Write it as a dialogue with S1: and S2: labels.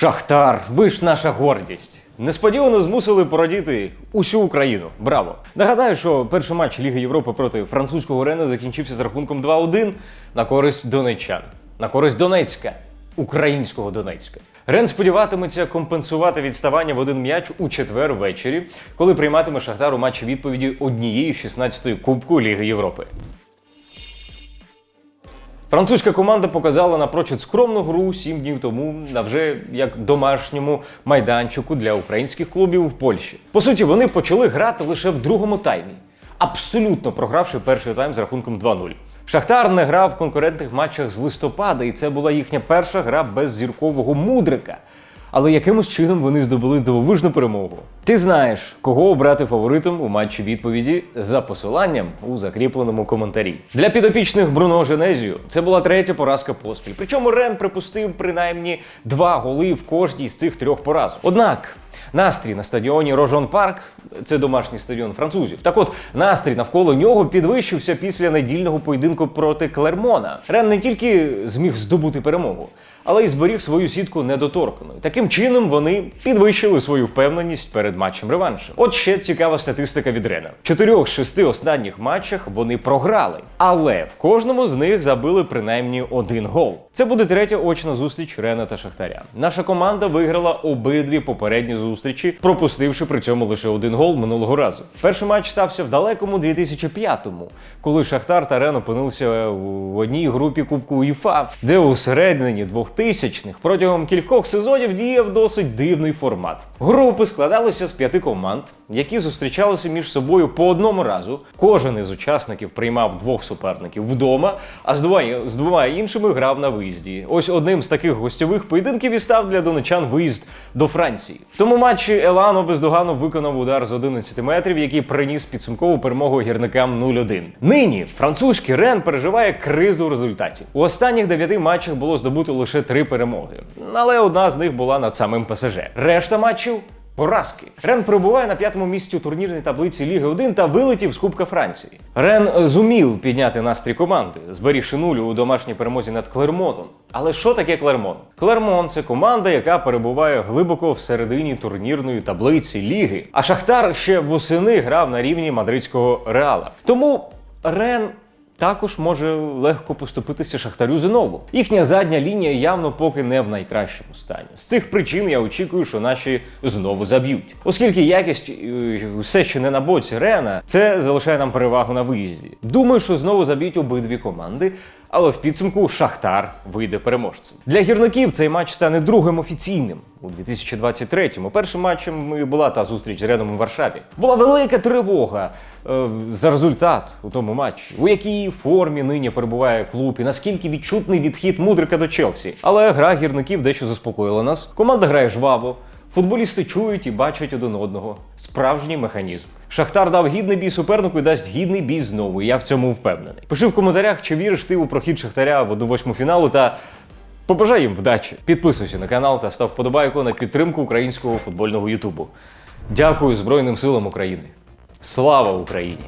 S1: Шахтар, ви ж наша гордість. Несподівано змусили порадіти усю Україну. Браво! Нагадаю, що перший матч Ліги Європи проти французького Рена закінчився з рахунком 2-1 на користь донеччан, на користь Донецька, українського Донецька. Рен сподіватиметься компенсувати відставання в один м'яч у четвер ввечері, коли прийматиме Шахтар у матчі відповіді однієї 16-ї Кубку Ліги Європи. Французька команда показала напрочуд скромну гру сім днів тому на вже як домашньому майданчику для українських клубів в Польщі. По суті, вони почали грати лише в другому таймі, абсолютно програвши перший тайм з рахунком 2-0. Шахтар не грав в конкурентних матчах з листопада, і це була їхня перша гра без зіркового мудрика. Але якимось чином вони здобули дивовижну перемогу. Ти знаєш, кого обрати фаворитом у матчі відповіді за посиланням у закріпленому коментарі. Для підопічних Бруно Женезію це була третя поразка поспіль. Причому Рен припустив принаймні два голи в кожній з цих трьох поразок. Однак настрій на стадіоні Рожон Парк це домашній стадіон французів. Так от настрій навколо нього підвищився після недільного поєдинку проти Клермона. Рен не тільки зміг здобути перемогу, але й зберіг свою сітку недоторканою. Таким чином вони підвищили свою впевненість перед матчем реваншу. От ще цікава статистика від Рена. В чотирьох шести останніх матчах вони програли, але в кожному з них забили принаймні один гол. Це буде третя очна зустріч Рена та Шахтаря. Наша команда виграла обидві попередні зустрічі, пропустивши при цьому лише один гол минулого разу. Перший матч стався в далекому 2005-му, коли Шахтар та Рен опинилися в одній групі Кубку УЄФА, де у середині 2000-х протягом кількох сезонів діяв досить дивний формат. Групи складалися з п'яти команд, які зустрічалися між собою по одному разу. Кожен із учасників приймав двох суперників вдома, а з двома, з двома іншими грав на виїзді. Ось одним з таких гостьових поєдинків і став для донечан виїзд до Франції. В тому матчі Елано бездоганно виконав удар з 11 метрів, який приніс підсумкову перемогу гірникам 0-1. Нині французький Рен переживає кризу результатів. У останніх дев'яти матчах було здобуто лише три перемоги, але одна з них була над самим ПСЖ. Решта матчів. Поразки. Рен перебуває на п'ятому місці у турнірній таблиці Ліги 1 та вилетів з Кубка Франції. Рен зумів підняти настрій команди, зберігши нуль у домашній перемозі над Клермотом. Але що таке Клермон? Клермон це команда, яка перебуває глибоко всередині турнірної таблиці ліги. А Шахтар ще восени грав на рівні мадридського реала. Тому Рен також може легко поступитися Шахтарю знову. Їхня задня лінія явно поки не в найкращому стані. З цих причин я очікую, що наші знову заб'ють. Оскільки якість е, все ще не на боці Рена, це залишає нам перевагу на виїзді. Думаю, що знову заб'ють обидві команди. Але в підсумку Шахтар вийде переможцем. Для гірників цей матч стане другим офіційним у 2023-му. Першим матчем була та зустріч з Реном у Варшаві. Була велика тривога е, за результат у тому матчі, у якій формі нині перебуває клуб і наскільки відчутний відхід мудрика до Челсі. Але гра гірників дещо заспокоїла нас. Команда грає жваво. Футболісти чують і бачать один одного. Справжній механізм. Шахтар дав гідний бій супернику і дасть гідний бій знову. Я в цьому впевнений. Пиши в коментарях, чи віриш ти у прохід Шахтаря в 1-8 фіналу та побажай їм вдачі. Підписуйся на канал та став вподобайку на підтримку українського футбольного Ютубу. Дякую Збройним силам України. Слава Україні!